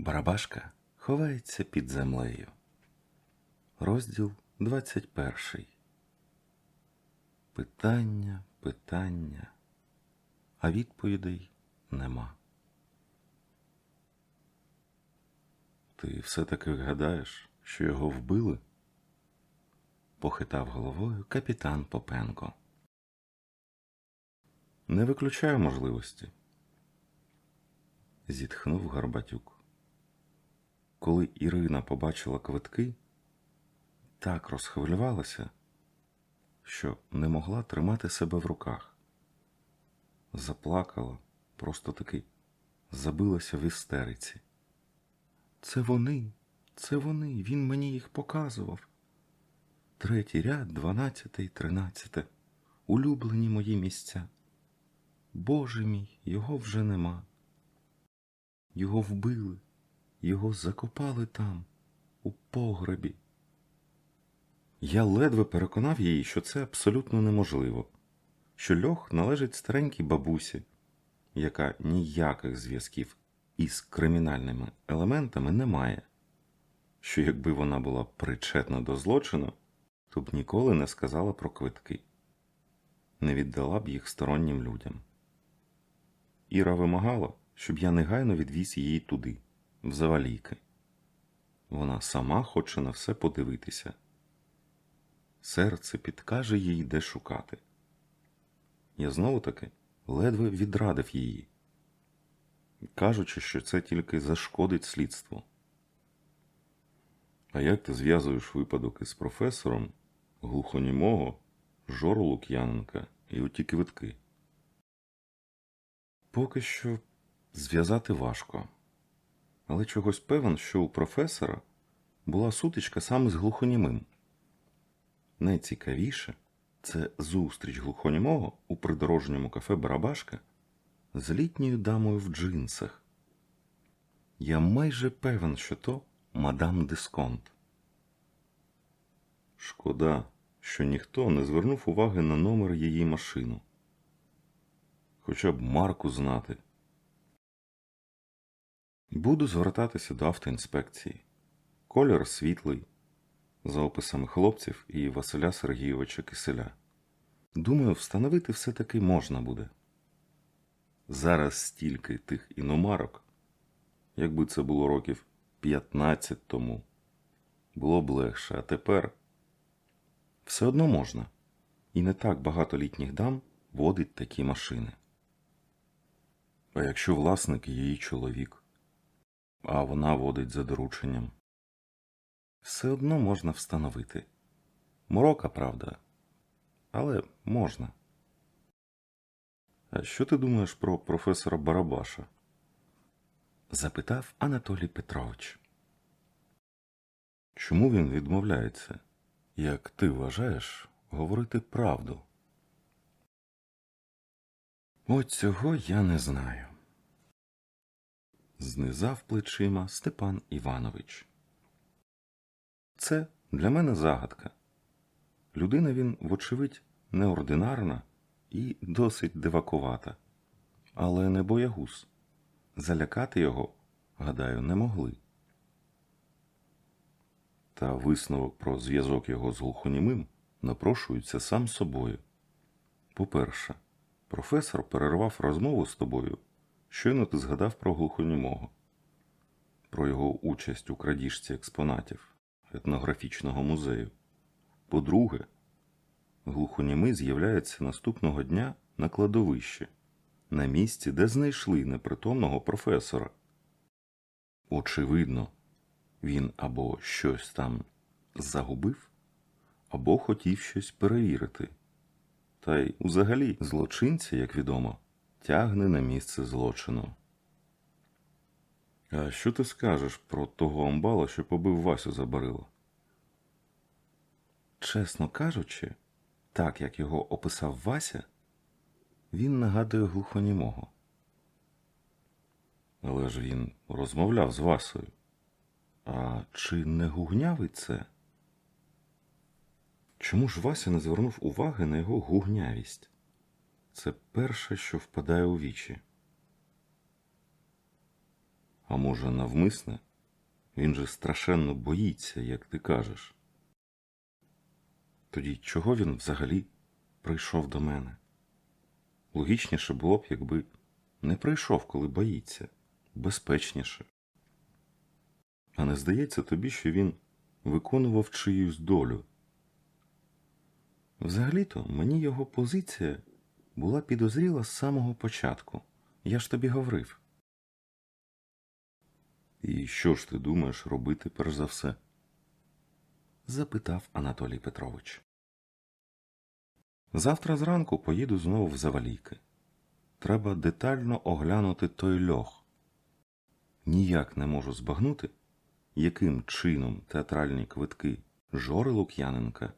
Барабашка ховається під землею. Розділ 21. Питання, питання, а відповідей нема. Ти все-таки гадаєш, що його вбили? Похитав головою капітан Попенко. Не виключаю можливості. Зітхнув Горбатюк. Коли Ірина побачила квитки, так розхвилювалася, що не могла тримати себе в руках. Заплакала, просто таки забилася в істериці. Це вони, це вони, він мені їх показував. Третій ряд, дванадцятий, тринадцяте. Улюблені мої місця. Боже мій, його вже нема. Його вбили, його закопали там, у погребі. Я ледве переконав її, що це абсолютно неможливо, що льох належить старенькій бабусі, яка ніяких зв'язків із кримінальними елементами не має, що якби вона була причетна до злочину, то б ніколи не сказала про квитки, не віддала б їх стороннім людям. Іра вимагала, щоб я негайно відвіз її туди, завалійки. Вона сама хоче на все подивитися. Серце підкаже їй, де шукати. Я знову таки ледве відрадив її, кажучи, що це тільки зашкодить слідству. А як ти зв'язуєш випадок із професором глухонімого, Жору Лук'яненка і оті квитки? Поки що зв'язати важко, але чогось певен, що у професора була сутичка саме з глухонімим. Найцікавіше це зустріч глухонімого у придорожньому кафе Барабашка з літньою дамою в джинсах. Я майже певен, що то мадам Дисконт. Шкода, що ніхто не звернув уваги на номер її машину. Хоча б марку знати. Буду звертатися до автоінспекції. Колір світлий, за описами хлопців і Василя Сергійовича Киселя. Думаю, встановити все-таки можна буде. Зараз стільки тих іномарок, якби це було років 15 тому, було б легше, а тепер все одно можна. І не так багато літніх дам водить такі машини. А якщо власник її чоловік, а вона водить за дорученням, все одно можна встановити. Морока, правда, але можна. А що ти думаєш про професора Барабаша? запитав Анатолій Петрович. Чому він відмовляється, як ти вважаєш, говорити правду? От цього я не знаю. Знизав плечима Степан Іванович. Це для мене загадка. Людина він, вочевидь, неординарна і досить дивакувата, але не боягуз. Залякати його, гадаю, не могли. Та висновок про зв'язок його з глухонімим напрошується сам собою. По-перше, професор перервав розмову з тобою, щойно ти згадав про глухонімого, про його участь у крадіжці експонатів етнографічного музею. По-друге, глухонімий з'являється наступного дня на кладовищі, на місці, де знайшли непритомного професора. Очевидно, він або щось там загубив, або хотів щось перевірити. Та й взагалі злочинця, як відомо, тягне на місце злочину. А що ти скажеш про того амбала, що побив Васю за барило? Чесно кажучи, так як його описав Вася, він нагадує глухонімого. Але ж він розмовляв з Васою. А чи не гугнявий це? Чому ж Вася не звернув уваги на його гугнявість? Це перше, що впадає у вічі. А може, навмисне? Він же страшенно боїться, як ти кажеш. Тоді чого він взагалі прийшов до мене? Логічніше було б, якби не прийшов, коли боїться, безпечніше. А не здається тобі, що він виконував чиюсь долю. Взагалі-то мені його позиція була підозріла з самого початку. Я ж тобі говорив. І що ж ти думаєш робити перш за все? запитав Анатолій Петрович. Завтра зранку поїду знову в Завалійки. Треба детально оглянути той льох. Ніяк не можу збагнути, яким чином театральні квитки Жори Лук'яненка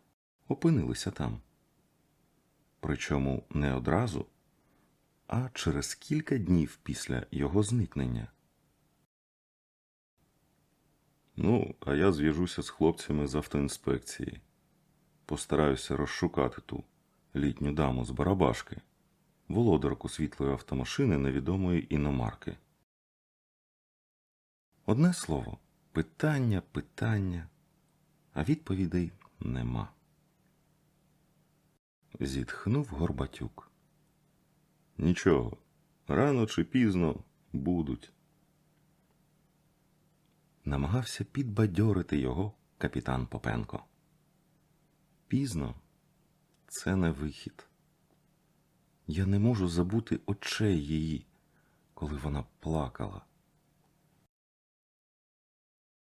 опинилися там. Причому не одразу, а через кілька днів після його зникнення. Ну, а я зв'яжуся з хлопцями з автоінспекції. Постараюся розшукати ту літню даму з Барабашки, володарку світлої автомашини невідомої іномарки. Одне слово питання, питання, а відповідей нема. Зітхнув Горбатюк. Нічого, рано чи пізно будуть. Намагався підбадьорити його капітан Попенко. Пізно це не вихід. Я не можу забути очей її, коли вона плакала.